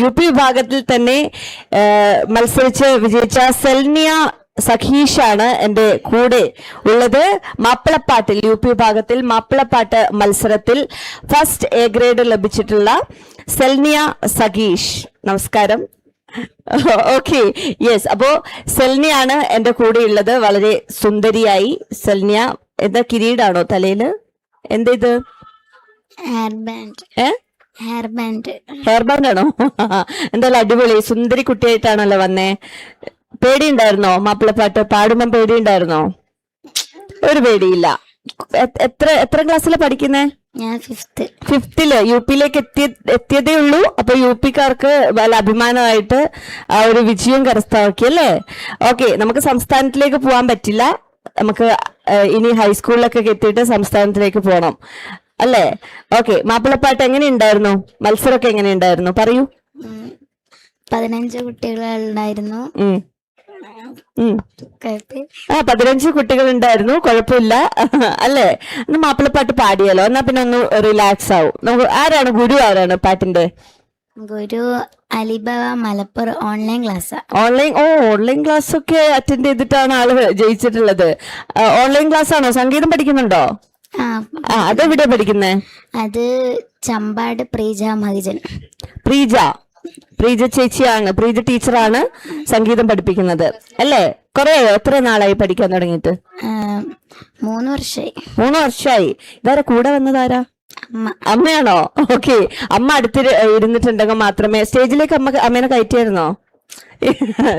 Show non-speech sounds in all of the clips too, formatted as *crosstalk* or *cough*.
U P വിഭാഗത്തിൽ തന്നെ മത്സരിച്ച് വിജയിച്ച സെൽനിയ സഖീഷാണ് എന്റെ കൂടെ ഉള്ളത്. മാപ്പിളപ്പാട്ടിൽ യു പി വിഭാഗത്തിൽ മാപ്പിളപ്പാട്ട് മത്സരത്തിൽ ഫസ്റ്റ് എ ഗ്രേഡ് ലഭിച്ചിട്ടുള്ള സെൽനിയ സഖീഷ്. നമസ്കാരം. Okay yes. അപ്പോ സെൽനിയാണ് എന്റെ കൂടെ ഉള്ളത്. വളരെ സുന്ദരിയായി. സെൽനിയ എന്താ കിരീടാണോ തലയിൽ എന്തേത് ഇത്? ഹെയർ ബാൻഡ് ഏ? ഹെയർ ബാൻഡ് ഹെയർ ബാൻഡ് ആണോ? *laughs* എന്തായാലും അടിപൊളി. സുന്ദരി കുട്ടിയായിട്ടാണല്ലോ വന്നേ. പേടിയുണ്ടായിരുന്നോ? മാപ്പിളപ്പാട്ട് പാടുമ്പം പേടിയുണ്ടായിരുന്നോ? ഒരു പേടിയില്ല. എത്ര എത്ര ക്ലാസ്സിലാ പഠിക്കുന്നേ? ഞാൻ ഫിഫ്ത്ത് ഫിഫ്തിൽ യു പിയിലേക്ക് എത്തിയ എത്തിയതേ ഉള്ളൂ. അപ്പൊ യു പിക്കാർക്ക് വല്ല അഭിമാനമായിട്ട് ആ ഒരു വിജയം കരസ്ഥമാക്കി അല്ലേ? ഓക്കെ നമുക്ക് സംസ്ഥാനത്തിലേക്ക് പോകാൻ പറ്റില്ല. നമുക്ക് ഇനി ഹൈസ്കൂളിലൊക്കെ എത്തിയിട്ട് സംസ്ഥാനത്തിലേക്ക് പോകണം അല്ലേ? ഓക്കെ മാപ്പിളപ്പാട്ട് എങ്ങനെ ഉണ്ടായിരുന്നു മത്സരമൊക്കെ എങ്ങനെ ഉണ്ടായിരുന്നു പറയൂ. പതിനഞ്ച് കുട്ടികളുണ്ടായിരുന്നു. ആ പതിനഞ്ച് കുട്ടികൾ ഉണ്ടായിരുന്നു കുഴപ്പമില്ല. അല്ലേ? ഒന്ന് മാപ്പിളപ്പാട്ട് പാടിയാലോ എന്നാ പിന്നെ ഒന്ന് റിലാക്സ് ആവും. നമുക്ക് ആരാണ് ഗുരു ആരാണ് പാട്ടിന്റെ? ഗുരു Alibaba Malappuram online class online ഓ ഓൺലൈൻ ക്ലാസ് ഒക്കെ അറ്റൻഡ് ചെയ്തിട്ടാണ് ആൾ ജയിച്ചിട്ടുള്ളത്. ഓൺലൈൻ ക്ലാസ് ആണോ? സംഗീതം പഠിക്കുന്നുണ്ടോ? അതെവിടെ പഠിക്കുന്നേ? അത് ചമ്പാട് പ്രീജ മഹിജൻ. പ്രീജ. പ്രീജ ചേച്ചിയാണ്. പ്രീജ ടീച്ചറാണ് സംഗീതം പഠിപ്പിക്കുന്നത്. അല്ലേ? കൊറേ എത്ര നാളായി പഠിക്കാൻ തുടങ്ങിയിട്ട്? മൂന്ന് വർഷമായി മൂന്ന് വർഷമായി ഇതാരാ? കൂടെ വന്നതാരാ? അമ്മയാണോ? ഓക്കെ. അമ്മ അടുത്ത് ഇരുന്നിട്ടുണ്ടെങ്കിൽ മാത്രമേ സ്റ്റേജിലേക്ക് അമ്മ അമ്മേനെ കയറ്റിയായിരുന്നോ?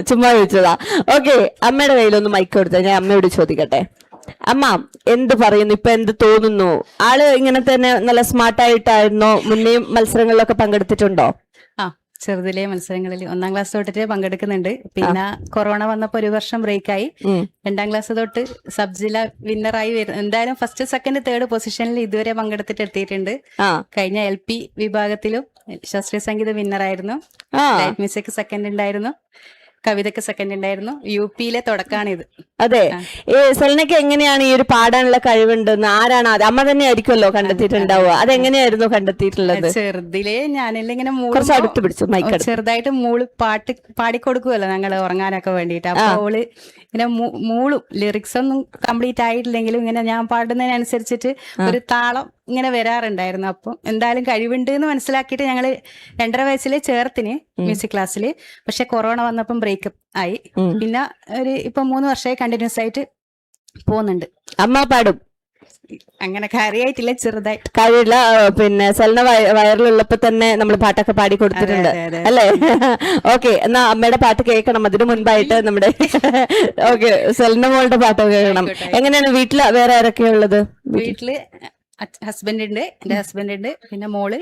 ചുമ്മാ ചോദിച്ചതാ. ഓക്കെ. അമ്മയുടെ കയ്യിലൊന്ന് മൈക്ക് കൊടുത്ത. ഞാൻ അമ്മയോട് ചോദിക്കട്ടെ. അമ്മ എന്ത് പറയുന്നു? ഇപ്പൊ എന്ത് തോന്നുന്നു? ആൾ ഇങ്ങനെ തന്നെ നല്ല സ്മാർട്ടായിട്ടായിരുന്നോ മുന്നേയും മത്സരങ്ങളിലൊക്കെ പങ്കെടുത്തിട്ടുണ്ടോ? ആ ചെറുതിലെ മത്സരങ്ങളിൽ ഒന്നാം ക്ലാസ് തൊട്ടിട്ട് പങ്കെടുക്കുന്നുണ്ട്. പിന്നെ കൊറോണ വന്നപ്പോ ഒരു വർഷം ബ്രേക്ക് ആയി. രണ്ടാം ക്ലാസ് തൊട്ട് സബ് ജില്ല വിന്നറായി വരും എന്തായാലും ഫസ്റ്റ് സെക്കൻഡ് തേർഡ് പൊസിഷനിൽ ഇതുവരെ പങ്കെടുത്തിട്ട് എത്തിയിട്ടുണ്ട്. കഴിഞ്ഞ എൽ പി വിഭാഗത്തിലും ശാസ്ത്രീയ സംഗീത വിന്നറായിരുന്നു ലൈറ്റ് മ്യൂസിക് സെക്കൻഡ് ഉണ്ടായിരുന്നു. കവിതയ്ക്ക് സെക്കൻഡ് ഉണ്ടായിരുന്നു. യു പിയിലെ തുടക്കമാണിത് അതെ. സെലനയ്ക്ക് എങ്ങനെയാണ് ഈ ഒരു പാടാനുള്ള കഴിവുണ്ടെന്ന്? ആരാണ് അത്? അമ്മ തന്നെ ആയിരിക്കുമല്ലോ കണ്ടെത്തിയിട്ടുണ്ടാവുക. അതെങ്ങനെയായിരുന്നു കണ്ടെത്തിയിട്ടുള്ളത്? ചെറുതിലെ ഞാനെല്ലാം ഇങ്ങനെ കുറച്ച് അടുത്ത് പിടിച്ചു മൈക്ക് ചെറുതായിട്ട് മൂൾ പാട്ട് പാടിക്കൊടുക്കുമല്ലോ ഞങ്ങൾ ഉറങ്ങാനൊക്കെ വേണ്ടിയിട്ട്. അപ്പൊ അവൾ ഇങ്ങനെ മൂളും. ലിറിക്സ് ഒന്നും കംപ്ലീറ്റ് ആയിട്ടില്ലെങ്കിലും ഇങ്ങനെ ഞാൻ പാടുന്നതിനനുസരിച്ചിട്ട് ഒരു താളം ഇങ്ങനെ വരാറുണ്ടായിരുന്നു. അപ്പം എന്തായാലും കഴിവുണ്ട് എന്ന് മനസ്സിലാക്കിയിട്ട് ഞങ്ങൾ രണ്ടര വയസ്സിലെ ചേർത്തിന് മ്യൂസിക് ക്ലാസ്സിൽ പക്ഷെ കൊറോണ വന്നപ്പം ബ്രേക്കപ്പ് ആയി. പിന്നെ ഒരു ഇപ്പൊ മൂന്ന് വർഷമായി കണ്ടിന്യൂസ് ആയിട്ട് പോകുന്നുണ്ട് അമ്മ പാടും. അങ്ങനെ കാര്യമായിട്ടില്ല ചെറുതായിട്ട്. കഴിയില്ല പിന്നെ സെലിന വയ- വയറിലുള്ളപ്പോ തന്നെ നമ്മൾ പാട്ടൊക്കെ പാടി കൊടുത്തിട്ടുണ്ട്. അല്ലേ? *laughs* ഓക്കെ എന്നാ അമ്മയുടെ പാട്ട് കേൾക്കണം. അതിനു മുൻപായിട്ട് നമ്മുടെ *laughs* ഓക്കെ സെലിന മോളുടെ പാട്ട് കേൾക്കണം. എങ്ങനെയാണ് വീട്ടിൽ വേറെ ആരൊക്കെയുള്ളത് വീട്ടിൽ ഹസ്ബൻഡ് ഉണ്ട്. എന്റെ ഹസ്ബൻഡ് ഉണ്ട്. പിന്നെ മോൾ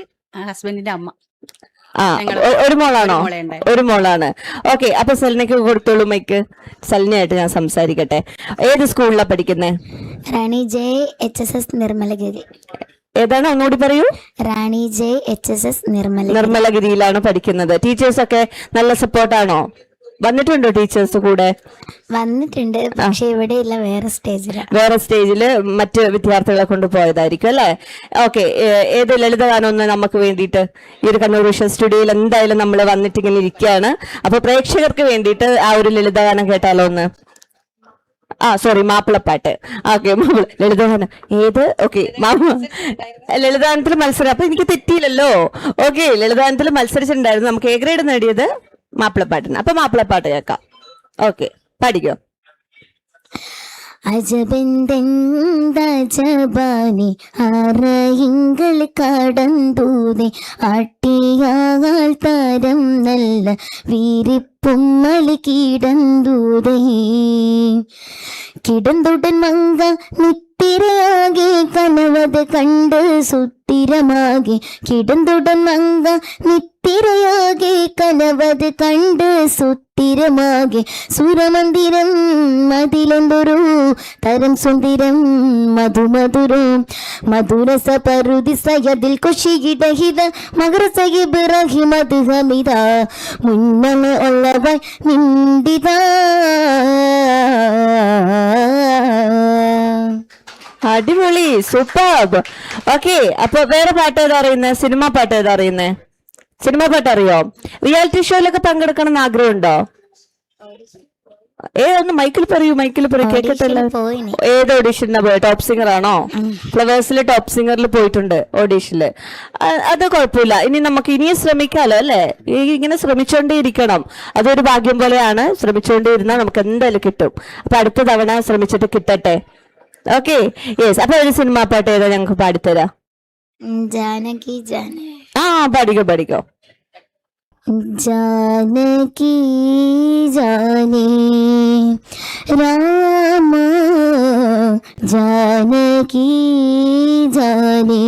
ഹസ്ബൻഡിന്റെ അമ്മ. ആ ഒരു മോളാണോ? ഒരു മോളാണ്. ഓക്കെ അപ്പൊ സെലിനയ്ക്ക് കൊടുത്തോളൂ മൈക്ക്. സെലിനയായിട്ട് ഞാൻ സംസാരിക്കട്ടെ. ഏത് സ്കൂളിലാണ് പഠിക്കുന്നത് Rani J H S S Nirmalagiri. ഏതാണ്? അങ്ങോട്ട് പറയൂ. Rani J H S S Nirmala നിർമ്മലഗിരിയിലാണ് പഠിക്കുന്നത്. ടീച്ചേഴ്സ് ഒക്കെ നല്ല സപ്പോർട്ടാണോ വന്നിട്ടുണ്ടോ ടീച്ചേഴ്സ് കൂടെ? വന്നിട്ടുണ്ട്. പക്ഷെ ഇവിടെ ഇല്ല വേറെ സ്റ്റേജിൽ വേറെ സ്റ്റേജിൽ മറ്റ് വിദ്യാർത്ഥികളെ കൊണ്ട് പോയതായിരിക്കും അല്ലേ? ഓക്കെ ഏത് ലളിതഗാനം ഒന്ന് നമുക്ക് വേണ്ടിയിട്ട് ഈ ഒരു കണ്ണൂർ വിഷൻ സ്റ്റുഡിയോയിൽ എന്തായാലും നമ്മൾ വന്നിട്ടിങ്ങനെ ഇരിക്കുകയാണ്. അപ്പൊ പ്രേക്ഷകർക്ക് വേണ്ടിയിട്ട് ആ ഒരു ലളിതഗാനം കേട്ടാലോ ഒന്ന്? ആ സോറി മാപ്പിളപ്പാട്ട്. ഓക്കെ ലളിതഗാനം. ഏത്? ഓക്കെ ലളിതഗാനത്തിൽ മത്സരം. അപ്പൊ എനിക്ക് തെറ്റിയില്ലല്ലോ. ഓക്കെ ലളിതഗാനത്തിൽ മത്സരിച്ചിട്ടുണ്ടായിരുന്നു. നമുക്ക് എ ഗ്രേഡ് നേടിയത്? മാപ്പിളപ്പാട്ടിന് അപ്പൊ മാപ്പിളപ്പാട്ട് കേൾക്കാം. ഓക്കെ പഠിക്കോ. അജബെന്തെന്തജബാനി അറയിങ്കൾ കടന്തൂതെ അട്ടിയാൾ താരം നല്ല വീരിപ്പുമ്മളി കിടന്തൂതേ കിടന്തുടൻ മങ്ക നിത്തിരയാകെ കനവത് കണ്ട് സുത്തിരമാകെ കിടന്തുടൻ മങ്ക നിത്തിരയാകെ കനവത് കണ്ട് സുത്തിരമാകെ. സുരമന്ദിരം മതിലെന്തൊരു തരം സുന്ദരം മധുമധുരം. മധുരസ പരുതി സയതിൽ കുഷികിടഹിത മകര സഹിബ് റഹിമത് ഹമിത മുന്നമ ഉള്ളവ നിന്ദിത. അടിപൊളി സൂപ്പർ ഓക്കെ അപ്പൊ വേറെ പാട്ട് ഏതാ അറിയുന്നത് സിനിമ പാട്ട് ഏതാ അറിയുന്നേ? സിനിമ പാട്ട് അറിയോ? റിയാലിറ്റി ഷോയിലൊക്കെ പങ്കെടുക്കണം എന്ന് ആഗ്രഹമുണ്ടോ? ഏ ഒന്ന് മൈക്കിൽ പറയൂ മൈക്കിൽ പറയൂ കേക്കട്ടല്ലോ ഏത് ഓഡീഷനാ പോയത് ടോപ്പ് സിംഗർ ആണോ? ഫ്ലവേഴ്സിൽ ടോപ്പ് സിംഗറിൽ പോയിട്ടുണ്ട് ഓഡീഷനിൽ അത് കുഴപ്പമില്ല. ഇനി നമുക്ക് ഇനിയും ശ്രമിക്കാലോ അല്ലേ? ഇങ്ങനെ ശ്രമിച്ചുകൊണ്ടേ ഇരിക്കണം അതൊരു ഭാഗ്യം പോലെയാണ്. ശ്രമിച്ചുകൊണ്ടേ ഇരുന്നാൽ നമുക്ക് എന്തായാലും കിട്ടും. അപ്പൊ അടുത്ത തവണ ശ്രമിച്ചിട്ട് കിട്ടട്ടെ. ഓക്കെ യെസ് അപ്പൊ ഒരു സിനിമാ പാട്ട് ഏതാ ഞങ്ങൾക്ക് പാടിത്തരാ? ജാനകി ജാനകി. ആ പഠിക്കോ പഠിക്കോ ജാനകി ജാനേ രാമ ജാനകി ജാനേ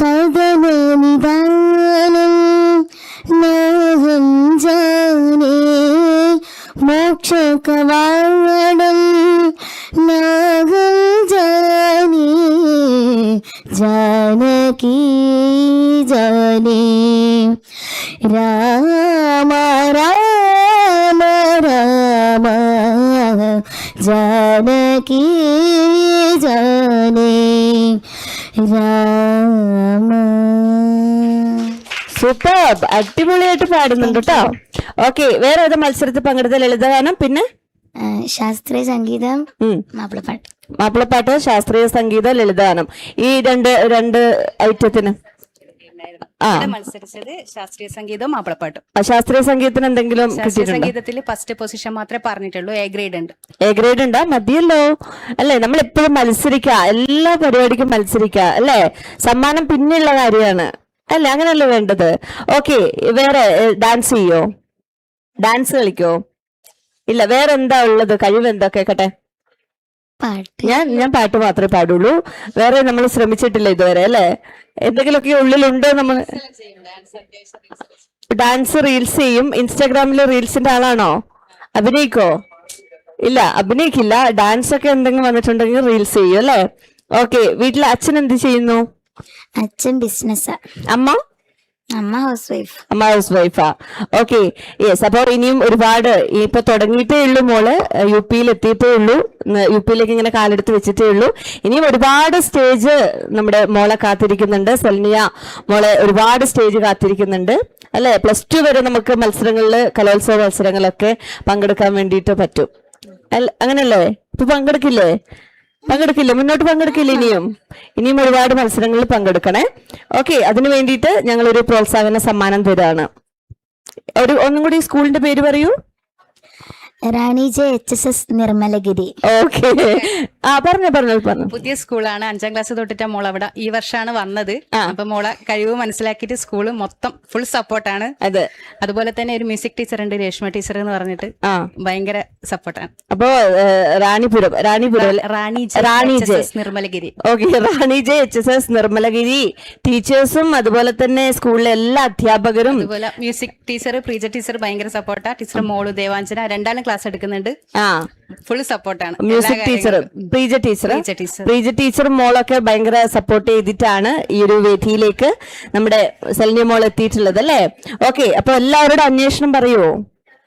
കഥന നിദാനം നാഹം ജാനേ മോക്ഷ കവാട কি জানে രാമ സൂപ്പർ അടിപൊളിയായിട്ട് പാടുന്നുണ്ട് കേട്ടോ. ഓക്കെ വേറെ ഏത് മത്സരത്തിൽ പങ്കെടുത്ത ലളിതഗാനം? പിന്നെ? ശാസ്ത്രീയ സംഗീതം മാപ്പിളപ്പാട്ട്. മാപ്പിളപ്പാട്ട് ശാസ്ത്രീയ സംഗീതം ലളിതഗാനം. ഈ രണ്ട് രണ്ട് ഐറ്റത്തിന്? മത്സരിച്ചത് ശാസ്ത്രീയ സംഗീതവും മാപ്പിളപ്പാട്ടും. ശാസ്ത്രീയ സംഗീതത്തിന് എന്തെങ്കിലും ശാസ്ത്രീയ സംഗീതത്തിൽ ഫസ്റ്റ് പൊസിഷൻ മാത്രമേ പറഞ്ഞിട്ടുള്ളൂ. എ ഗ്രേഡ് ഉണ്ട്. എ ഗ്രേഡ് ഉണ്ടാ? മതിയല്ലോ. അല്ലേ നമ്മൾ എപ്പോഴും മത്സരിക്ക. എല്ലാ പരിപാടിക്കും മത്സരിക്ക. അല്ലേ? സമ്മാനം പിന്നെയുള്ള കാര്യമാണ്. അല്ല അങ്ങനെയല്ലേ വേണ്ടത്? ഓക്കെ വേറെ ഡാൻസ് ചെയ്യോ? ഡാൻസ് കളിക്കോ? ഇല്ല വേറെ എന്താ ഉള്ളത്? കഴിവ് എന്താ കേക്കട്ടെ. പാട്ട്. ഞാൻ ഞാൻ പാട്ട് മാത്രമേ പാടുള്ളൂ. വേറെ നമ്മൾ ശ്രമിച്ചിട്ടില്ല ഇതുവരെ അല്ലേ? എന്തെങ്കിലുമൊക്കെ ഉള്ളിലുണ്ടോ നമ്മൾ? ഡാൻസ് റീൽസ് ചെയ്യും. ഇൻസ്റ്റാഗ്രാമിൽ റീൽസിന്റെ ആളാണോ? അഭിനയിക്കോ? ഇല്ല അഭിനയിക്കില്ല. ഡാൻസ് ഒക്കെ എന്തെങ്കിലും വന്നിട്ടുണ്ടെങ്കിൽ റീൽസ് ചെയ്യും അല്ലേ? ഓക്കെ വീട്ടിൽ അച്ഛൻ എന്ത് ചെയ്യുന്നു? അച്ഛൻ ബിസിനസ്സാ. അമ്മ? അമ്മ ഹൗസ് വൈഫ്. അമ്മ ഹൗസ് വൈഫാ. Okay yes. അപ്പോൾ ഇനിയും ഒരുപാട് ഇപ്പൊ തുടങ്ങിയിട്ടേ ഉള്ളൂ മോൾ. യു പിയിൽ എത്തിയിട്ടേ ഉള്ളൂ. യു പിയിലേക്ക് ഇങ്ങനെ കാലെടുത്ത് വെച്ചിട്ടേ ഉള്ളൂ. ഇനിയും ഒരുപാട് സ്റ്റേജ് നമ്മുടെ മോളെ കാത്തിരിക്കുന്നുണ്ട്. സെൽനിയ മോളെ ഒരുപാട് സ്റ്റേജ് കാത്തിരിക്കുന്നുണ്ട്. അല്ലെ? പ്ലസ് ടു വരെ നമുക്ക് മത്സരങ്ങളിൽ കലോത്സവ മത്സരങ്ങളൊക്കെ പങ്കെടുക്കാൻ വേണ്ടിയിട്ട് പറ്റും. അങ്ങനല്ലേ? ഇപ്പൊ പങ്കെടുക്കില്ലേ? പങ്കെടുക്കില്ലേ? മുന്നോട്ട് പങ്കെടുക്കില്ല ഇനിയും? ഇനിയും ഒരുപാട് മത്സരങ്ങളിൽ പങ്കെടുക്കണേ. ഓക്കെ അതിനു വേണ്ടിയിട്ട് ഞങ്ങളൊരു പ്രോത്സാഹന സമ്മാനം തരാണ്. ഒരു ഒന്നും കൂടി സ്കൂളിന്റെ പേര് പറയൂ. Rani J H S S Nirmalagiri. Okay. ആ പറഞ്ഞു പറഞ്ഞു പറഞ്ഞു. പുതിയ സ്കൂളാണ്. അഞ്ചാം ക്ലാസ് തൊട്ടിട്ട് മോൾ അവിടെ ഈ വർഷമാണ് വന്നത്. അപ്പൊ മോളെ കഴിവ് മനസ്സിലാക്കിയിട്ട് സ്കൂൾ മൊത്തം ഫുൾ സപ്പോർട്ടാണ് അതെ. അതുപോലെ തന്നെ ഒരു മ്യൂസിക് ടീച്ചർ ഉണ്ട് രേഷ്മ ടീച്ചർ എന്ന് പറഞ്ഞിട്ട് ഭയങ്കര സപ്പോർട്ടാണ് അപ്പോ Ranipuram Ranipuram? Rani Rani J. Nirmalagiri. Okay Rani J H S S Nirmalagiri. ടീച്ചേഴ്സും അതുപോലെ തന്നെ സ്കൂളിലെ എല്ലാ അധ്യാപകരും അതുപോലെ മ്യൂസിക് ടീച്ചർ പ്രീജ ടീച്ചർ ഭയങ്കര സപ്പോർട്ടാ ടീച്ചർ മോൾ ദേവാഞ്ജന രണ്ടാണ് ക്ലാസ് എടുക്കുന്നുണ്ട്. ആ. ഫുൾ സപ്പോർട്ടാണ് music teacher Preeja teacher Preeja teacher. മോളൊക്കെ ഭയങ്കര സപ്പോർട്ട് ചെയ്തിട്ടാണ് ഈ ഒരു വേദിയിലേക്ക് നമ്മുടെ സെൽനിയ മോൾ എത്തിയിട്ടുള്ളത് അല്ലേ? ഓക്കെ അപ്പൊ എല്ലാവരോടും അന്വേഷണം പറയുവോ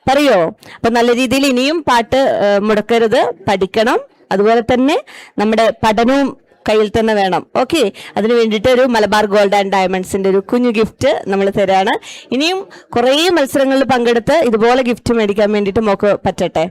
പറയോ? അപ്പൊ നല്ല രീതിയിൽ ഇനിയും പാട്ട് മുടക്കരുത്. പഠിക്കണം. അതുപോലെ തന്നെ നമ്മുടെ പഠനവും കയ്യിൽ തന്നെ വേണം. ഓക്കെ അതിന് വേണ്ടിയിട്ട് ഒരു മലബാർ ഗോൾഡ് ആൻഡ് ഡയമണ്ട്സിന്റെ ഒരു കുഞ്ഞു ഗിഫ്റ്റ് നമ്മൾ തരാണ്. ഇനിയും കുറേ മത്സരങ്ങളിൽ പങ്കെടുത്ത് ഇതുപോലെ ഗിഫ്റ്റ് മേടിക്കാൻ വേണ്ടിയിട്ട് മോക്ക് പറ്റട്ടെ?